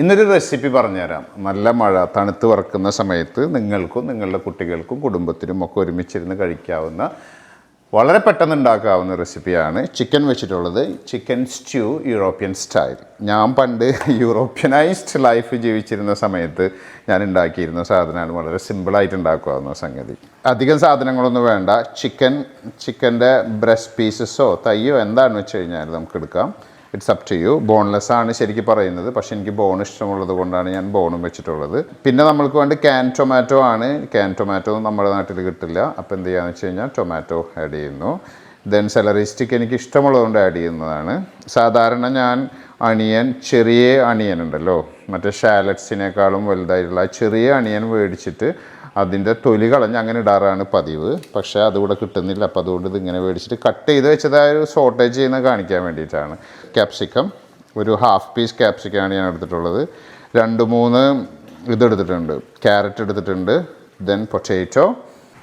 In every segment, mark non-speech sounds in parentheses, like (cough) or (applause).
ഇന്നൊരു റെസിപ്പി പറഞ്ഞുതരാം. നല്ല മഴ തണുത്ത് വറക്കുന്ന സമയത്ത് നിങ്ങൾക്കും നിങ്ങളുടെ കുട്ടികൾക്കും കുടുംബത്തിനും ഒക്കെ ഒരുമിച്ചിരുന്ന് കഴിക്കാവുന്ന വളരെ പെട്ടെന്ന് ഉണ്ടാക്കാവുന്ന റെസിപ്പിയാണ് ചിക്കൻ വെച്ചിട്ടുള്ളത്. Chicken stew European style. ഞാൻ പണ്ട് യൂറോപ്യനൈസ്ഡ് ലൈഫ് ജീവിച്ചിരുന്ന സമയത്ത് ഞാൻ ഉണ്ടാക്കിയിരുന്ന സാധനമാണ് വളരെ സിമ്പിളായിട്ട് ഉണ്ടാക്കാവുന്ന സംഗതി. അധികം സാധനങ്ങളൊന്നും വേണ്ട. ചിക്കൻ ചിക്കന്റെ ബ്രസ്റ്റ് പീസസോ തയ്യോ എന്താണെന്ന് വെച്ച് കഴിഞ്ഞാൽ നമുക്ക് എടുക്കാം. It's up to you boneless ആണ് ശരിക്കും പറയുന്നത്. പക്ഷേ എനിക്ക് ബോൺ ഇഷ്ടമുള്ളത് കൊണ്ടാണ് ഞാൻ ബോണും വെച്ചിട്ടുള്ളത്. പിന്നെ നമ്മൾക്ക് വേണ്ടി ക്യാൻ ടൊമാറ്റോ ആണ്. ക്യാൻ ടൊമാറ്റോ നമ്മുടെ നാട്ടിൽ കിട്ടില്ല. അപ്പോൾ എന്ത് ചെയ്യാന്ന് വെച്ച് കഴിഞ്ഞാൽ ടൊമാറ്റോ ആഡ് ചെയ്യുന്നു. ദെൻ സെലറി സ്റ്റിക്ക് എനിക്ക് ഇഷ്ടമുള്ളതുകൊണ്ട് ആഡ് ചെയ്യുന്നതാണ്. സാധാരണ ഞാൻ അണിയൻ ചെറിയ അണിയൻ ഉണ്ടല്ലോ. മറ്റേ ഷാലറ്റ്സിനേക്കാളും വലുതായിട്ടുള്ള ചെറിയ അണിയൻ മേടിച്ചിട്ട് അതിന്റെ തൊലി കളഞ്ഞ് അങ്ങനെ ഇടാറാണ് പതിവ്. പക്ഷേ അതിവിടെ കിട്ടുന്നില്ല. അപ്പോൾ അതുകൊണ്ട് ഇത് ഇങ്ങനെ മേടിച്ചിട്ട് കട്ട് ചെയ്ത് വെച്ചതായ ഒരു ഷോർട്ടേജ് ചെയ്യുന്ന കാണിക്കാൻ വേണ്ടിയിട്ടാണ്. ക്യാപ്സിക്കം ഒരു ഹാഫ് പീസ് ക്യാപ്സിക്കമാണ് ഞാൻ എടുത്തിട്ടുള്ളത്. രണ്ട് മൂന്ന് ഇതെടുത്തിട്ടുണ്ട് ക്യാരറ്റ് എടുത്തിട്ടുണ്ട്. ദെൻ പൊട്ടേറ്റോ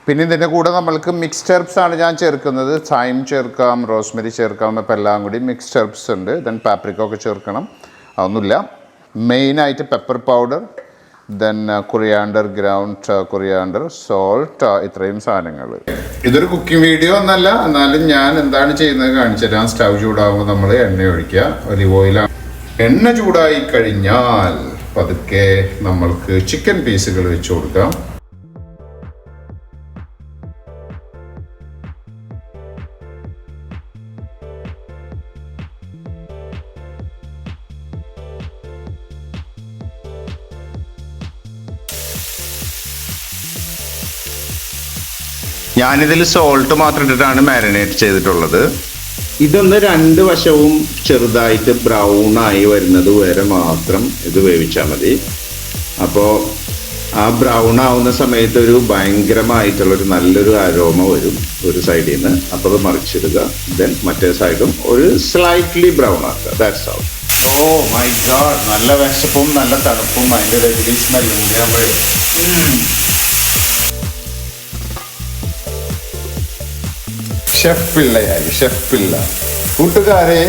പിന്നെ ഇതിന്റെ കൂടെ നമ്മൾക്ക് മിക്സ്ഡ് ഹെർബ്സ് ആണ് ഞാൻ ചേർക്കുന്നത്. തൈം ചേർക്കാം റോസ്മെരി ചേർക്കാം എന്നൊക്കെ എല്ലാം കൂടി മിക്സ്ഡ് ഹെർബ്സ് ഉണ്ട്. ദെൻ പാപ്രിക്ക ഒക്കെ ചേർക്കണം. അതൊന്നുമില്ല. മെയിനായിട്ട് pepper powder then coriander ground coriander salt ഇത്രയും സാധനങ്ങൾ. ഇതൊരു കുക്കിംഗ് വീഡിയോ ഒന്നല്ല എന്നാലും ഞാൻ എന്താണ് ചെയ്യുന്നത് കാണിച്ചു തരാം. സ്റ്റൗ ചൂടാകുമ്പോൾ നമ്മൾ എണ്ണ ഒഴിക്കുക. ഒലിവ് ഓയിലാണ് എണ്ണ ചൂടായി കഴിഞ്ഞാൽ പതുക്കെ നമ്മൾക്ക് ചിക്കൻ പീസുകൾ വെച്ച് കൊടുക്കാം. ഞാനിതിൽ സോൾട്ട് മാത്രം ഇട്ടിട്ടാണ് മാരിനേറ്റ് ചെയ്തിട്ടുള്ളത്. ഇതൊന്ന് രണ്ട് വശവും ചെറുതായിട്ട് ബ്രൗൺ ആയി വരുന്നത് വരെ മാത്രം ഇത് വേവിച്ചാൽ മതി. അപ്പോൾ ആ ബ്രൗൺ ആവുന്ന സമയത്ത് ഒരു ഭയങ്കരമായിട്ടുള്ള ഒരു നല്ലൊരു അരോമ വരും ഒരു സൈഡിൽ നിന്ന് അപ്പോൾ അത് മറിച്ചിടുക. ദെൻ മറ്റേ സൈഡും ഒരു സ്ലൈറ്റ്ലി ബ്രൗൺ ആക്കുക. That's out oh my God നല്ല വിശപ്പും നല്ല തണുപ്പും. അതിന്റെ റെഗുലി സ്മെല്ലും ഷെഫ് പിള്ളയായി കൂട്ടുകാരെ.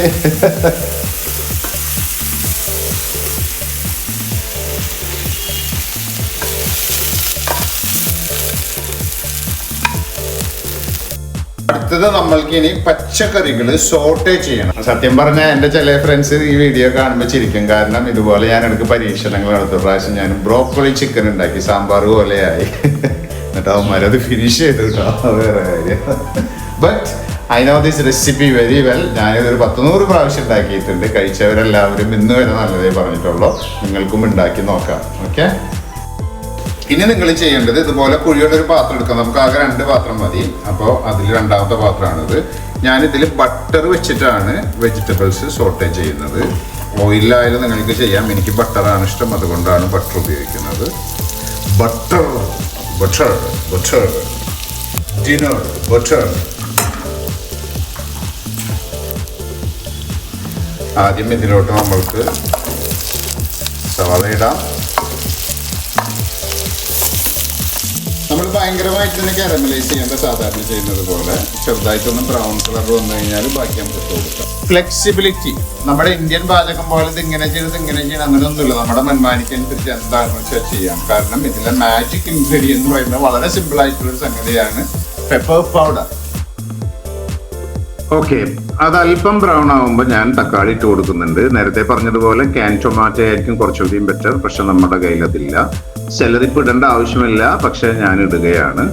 അടുത്തത് നമ്മൾക്ക് ഇനി പച്ചക്കറികൾ സോട്ടേ ചെയ്യണം. സത്യം പറഞ്ഞാൽ എന്റെ ചില ഫ്രണ്ട്സ് ഈ വീഡിയോ കാണുമ്പോൾ ചിരിക്കും. കാരണം ഇതുപോലെ ഞാൻ എനിക്ക് പരീക്ഷണങ്ങൾ നടത്തും. പ്രാവശ്യം ഞാൻ ബ്രോക്കോളി ചിക്കൻ ഉണ്ടാക്കി. സാമ്പാർ പോലെയായി. (laughs) എന്നിട്ട് അവന്മാരത് ഫിനിഷ് ചെയ്തു കേട്ടോ. വേറെ കാര്യം. But I know this recipe very well ഞാനിതൊരു പത്ത് നൂറ് പ്രാവശ്യം ഉണ്ടാക്കിയിട്ടുണ്ട്. കഴിച്ചവരെല്ലാവരും ഇന്ന് വരെ നല്ലതേ പറഞ്ഞിട്ടുള്ളൂ. നിങ്ങൾക്കും ഉണ്ടാക്കി നോക്കാം. ഓക്കെ ഇനി നിങ്ങൾ ചെയ്യേണ്ടത് ഇതുപോലെ കുഴിയുടെ ഒരു പാത്രം എടുക്കാം. നമുക്ക് ആകെ രണ്ട് പാത്രം മതി. അപ്പോൾ അതിൽ രണ്ടാമത്തെ പാത്രമാണിത്. ഞാനിതിൽ ബട്ടർ വെച്ചിട്ടാണ് വെജിറ്റബിൾസ് സോട്ടേ ചെയ്യുന്നത്. ഓയിലായാലും നിങ്ങൾക്ക് ചെയ്യാം. എനിക്ക് ബട്ടറാണ് ഇഷ്ടം. അതുകൊണ്ടാണ് ബട്ടർ ഉപയോഗിക്കുന്നത്. Butter butter butter dinner butter ആദ്യം ഇതിലോട്ട് നമ്മൾക്ക് സവാള ഇടാം നമ്മൾ ഭയങ്കരമായിട്ട് തന്നെ കാരമലൈസ് ചെയ്യേണ്ട സാധാരണ ചെയ്യുന്നത് പോലെ ചെറുതായിട്ടൊന്ന് ബ്രൗൺ കളർ വന്നു കഴിഞ്ഞാൽ ബാക്കി നമുക്ക് കൊടുക്കാം. ഫ്ലെക്സിബിലിറ്റി നമ്മുടെ ഇന്ത്യൻ പാചകം പോലെ ഇത് ഇങ്ങനെ ചെയ്ത് ഇങ്ങനെ ചെയ്യണം അങ്ങനെയൊന്നുമില്ല. നമ്മുടെ മന്മാനിക്കനുസരിച്ച് എന്താണെന്ന് വെച്ചാൽ ചെയ്യാം. കാരണം ഇതിലെ മാജിക് ഇൻഗ്രീഡിയൻസ് പറയുന്നത് വളരെ സിമ്പിൾ ആയിട്ടുള്ള ഒരു സംഗതിയാണ് പെപ്പർ പൗഡർ ഓക്കെ അത് അല്പം ബ്രൗൺ ആവുമ്പോൾ ഞാൻ തക്കാളി ഇട്ട് കൊടുക്കുന്നുണ്ട്. നേരത്തെ പറഞ്ഞതുപോലെ ക്യാൻ ടൊമാറ്റോ ആയിരിക്കും കുറച്ചുകൂടിയും ബെറ്റർ പക്ഷെ നമ്മുടെ കയ്യിൽ അതില്ല. സെലറിപ്പ് ഇടേണ്ട ആവശ്യമില്ല പക്ഷെ ഞാൻ ഇടുകയാണ്.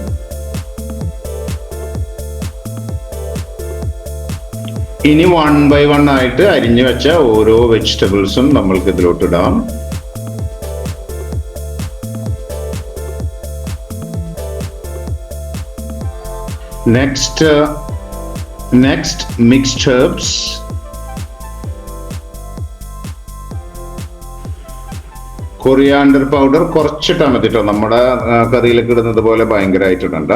ഇനി വൺ ബൈ വൺ ആയിട്ട് അരിഞ്ഞു വെച്ച ഓരോ വെജിറ്റബിൾസും നമ്മൾക്ക് ഇതിലോട്ട് ഇടാം. Next next mixed herbs. Coriander powder കുറച്ചിട്ടാണ് മതി കേട്ടോ നമ്മുടെ കറിയിലേക്ക് ഇടുന്നത് പോലെ ഭയങ്കരമായിട്ടിടണ്ട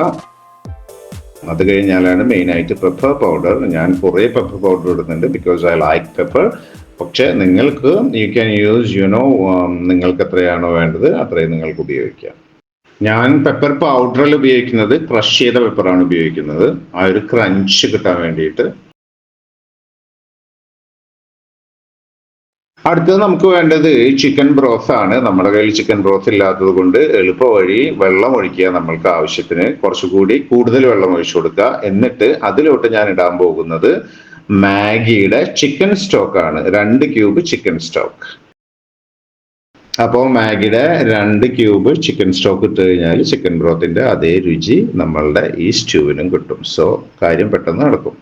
അത് കഴിഞ്ഞാലാണ് മെയിൻ ആയിട്ട് പെപ്പർ പൗഡർ ഞാൻ കുറേ പെപ്പർ പൗഡർ ഇടുന്നുണ്ട് ബിക്കോസ് ഐ ലൈക്ക് പെപ്പർ പക്ഷെ നിങ്ങൾക്ക് you can use you know നിങ്ങൾക്ക് എത്രയാണോ വേണ്ടത് അത്രയും നിങ്ങൾക്ക് ഉപയോഗിക്കാം. ഞാൻ പെപ്പർ പൗഡറിൽ ഉപയോഗിക്കുന്നത് ക്രഷ് ചെയ്ത പെപ്പറാണ് ഉപയോഗിക്കുന്നത്. ആ ഒരു ക്രഞ്ച് കിട്ടാൻ വേണ്ടിയിട്ട്. അടുത്തത് നമുക്ക് വേണ്ടത് ചിക്കൻ ബ്രോത്ത് ആണ്. നമ്മുടെ കയ്യിൽ ചിക്കൻ ബ്രോത്ത് ഇല്ലാത്തത് കൊണ്ട് എളുപ്പ വഴി വെള്ളം ഒഴിക്കുക നമ്മൾക്ക് ആവശ്യത്തിന്. കുറച്ചുകൂടി കൂടുതൽ വെള്ളം ഒഴിച്ചു കൊടുക്കുക. എന്നിട്ട് അതിലോട്ട് ഞാൻ ഇടാൻ പോകുന്നത് മാഗിയുടെ ചിക്കൻ സ്റ്റോക്ക് ആണ്. രണ്ട് ക്യൂബ് ചിക്കൻ സ്റ്റോക്ക് അപ്പോൾ മാഗിയുടെ രണ്ട് ക്യൂബ് ചിക്കൻ സ്റ്റോക്ക് ഇട്ട് കഴിഞ്ഞാൽ ചിക്കൻ ബ്രോത്തിന്റെ അതേ രുചി നമ്മളുടെ ഈ സ്റ്റൂവിനും കിട്ടും. സോ കാര്യം പെട്ടെന്ന് നടക്കും.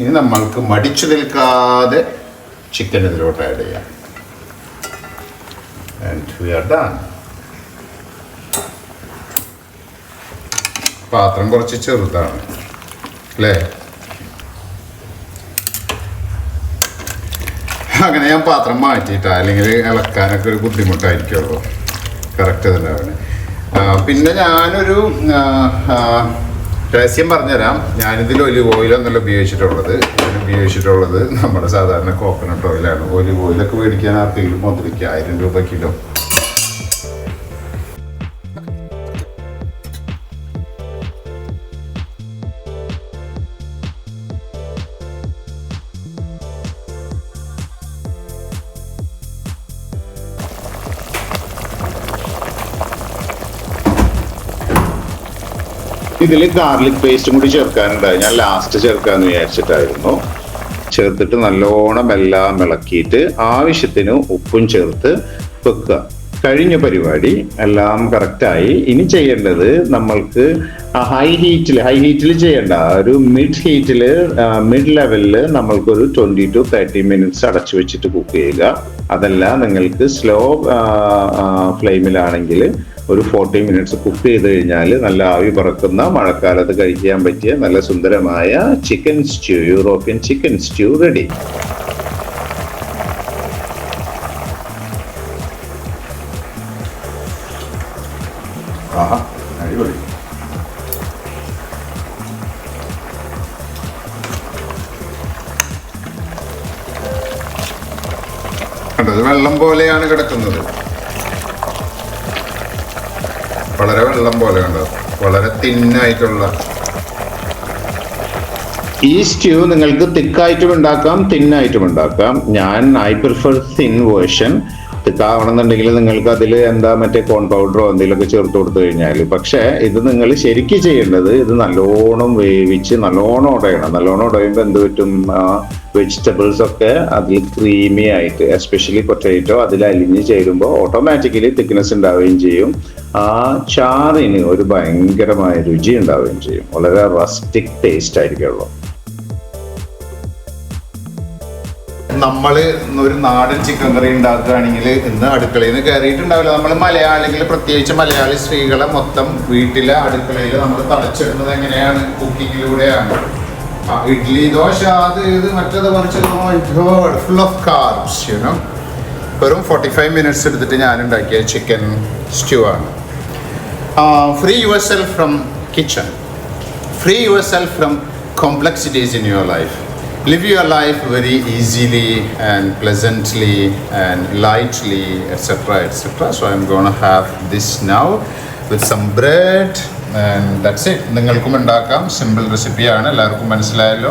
ഇനി നമ്മൾക്ക് മടിച്ചു നിൽക്കാതെ ചിക്കൻ ഇതിലോട്ട് ആഡ് ചെയ്യാം. And we are done. പാത്രം കുറച്ച് ചെറുതാണ് അല്ലേ? അങ്ങനെ ഞാൻ പാത്രം മാറ്റിയിട്ട അല്ലെങ്കിൽ ഇളക്കാനൊക്കെ ഒരു ബുദ്ധിമുട്ടായിരിക്കുമല്ലോ കറക്റ്റ് തന്നെയാണ് ആ, പിന്നെ ഞാനൊരു രഹസ്യം പറഞ്ഞുതരാം. ഞാനിതിൽ ഒലിവ് ഓയിലൊന്നല്ല ഉപയോഗിച്ചിട്ടുള്ളത്. ഞാൻ ഉപയോഗിച്ചിട്ടുള്ളത് നമ്മുടെ സാധാരണ കോക്കനട്ട് ഓയിലാണ് ഒലിവ് ഓയിലൊക്കെ മേടിക്കാൻ ആർക്കെങ്കിലും മുതലിക്ക് ആയിരം രൂപ കിലോ. ഇതിൽ ഗാർലിക് പേസ്റ്റും കൂടി ചേർക്കാനുണ്ടായി. ഞാൻ ലാസ്റ്റ് ചേർക്കാന്ന് വിചാരിച്ചിട്ടായിരുന്നു. ചേർത്തിട്ട് നല്ലോണം എല്ലാം ഇളക്കിയിട്ട് ആവശ്യത്തിന് ഉപ്പും ചേർത്ത് വെക്കുക. കഴിഞ്ഞ പരിപാടി എല്ലാം കറക്റ്റായി ഇനി ചെയ്യേണ്ടത് നമ്മൾക്ക് ഹൈ ഹീറ്റിൽ ഹൈ ഹീറ്റിൽ ചെയ്യേണ്ട. ഒരു മിഡ് ഹീറ്റിൽ മിഡ് ലെവലിൽ നമ്മൾക്കൊരു ട്വന്റി ടു തേർട്ടി മിനിറ്റ്സ് അടച്ചു വെച്ചിട്ട് കുക്ക് ചെയ്യുക. അതല്ല നിങ്ങൾക്ക് സ്ലോ ഫ്ലെയിമിലാണെങ്കിൽ ഒരു ഫോർട്ടി മിനിറ്റ്സ് കുക്ക് ചെയ്ത് കഴിഞ്ഞാൽ നല്ല ആവി പറക്കുന്ന മഴക്കാലത്ത് കഴിക്കാൻ പറ്റിയ നല്ല സുന്ദരമായ chicken stew European chicken stew ready വെള്ളം പോലെയാണ് കിടക്കുന്നത്. വളരെ വെള്ളം പോലെ കണ്ടത്. വളരെ തിന്നായിട്ടുള്ള. ഈ സ്റ്റ്യൂ നിങ്ങൾക്ക് തിക്കായിട്ടും ഉണ്ടാക്കാം തിന്നായിട്ടും ഉണ്ടാക്കാം. ഞാൻ ഐ പ്രിഫർ തിൻ വേർഷൻ തിക്കാവണമെന്നുണ്ടെങ്കിൽ നിങ്ങൾക്ക് അതിൽ എന്താ മറ്റേ കോൺ പൗഡറോ എന്തെങ്കിലുമൊക്കെ ചേർത്ത് കൊടുത്തു കഴിഞ്ഞാൽ പക്ഷേ ഇത് നിങ്ങൾ ശരിക്കും ചെയ്യേണ്ടത് ഇത് നല്ലോണം വേവിച്ച് നല്ലോണം ഉടയണം. നല്ലോണം ഉടയുമ്പോൾ എന്ത് പറ്റും? വെജിറ്റബിൾസ് ഒക്കെ അതിൽ ക്രീമി ആയിട്ട് എസ്പെഷ്യലി പൊറ്റേറ്റോ അതിൽ അലിഞ്ഞ് ചേരുമ്പോൾ ഓട്ടോമാറ്റിക്കലി തിക്നെസ് ഉണ്ടാവുകയും ചെയ്യും. ആ ചാറിന് ഒരു ഭയങ്കരമായ രുചി ഉണ്ടാവുകയും ചെയ്യും. വളരെ റസ്റ്റിക് ടേസ്റ്റ് ആയിരിക്കുള്ളൂ നമ്മൾ ഒരു നാടൻ ചിക്കൻ കറി ഉണ്ടാക്കുകയാണെങ്കിൽ ഇന്ന് അടുക്കളയിൽ നിന്ന് കയറിയിട്ടുണ്ടാവില്ല. നമ്മൾ മലയാളികൾ പ്രത്യേകിച്ച് മലയാളി സ്ത്രീകളെ മൊത്തം വീട്ടിലെ അടുക്കളയിൽ നമ്മൾ തളച്ചിടുന്നത് എങ്ങനെയാണ്? കുക്കിങ്ങിലൂടെയാണ് ആ, ഇഡ്ഡലി ദോശ അത് ഇത് മറ്റത് മറിച്ചത് full of carbs you know വെറും ഫോർട്ടി ഫൈവ് മിനിറ്റ്സ് എടുത്തിട്ട് ഞാൻ ഉണ്ടാക്കിയ ചിക്കൻ സ്റ്റ്യൂ ആണ് free yourself from kitchen free yourself from complexities in your life live your life very easily and pleasantly and lightly etc so i'm going to have this now with some bread that's it. നിങ്ങൾക്കും ഉണ്ടാക്കാം. Simple റെസിപ്പിയാണ് എല്ലാവർക്കും മനസ്സിലായല്ലോ.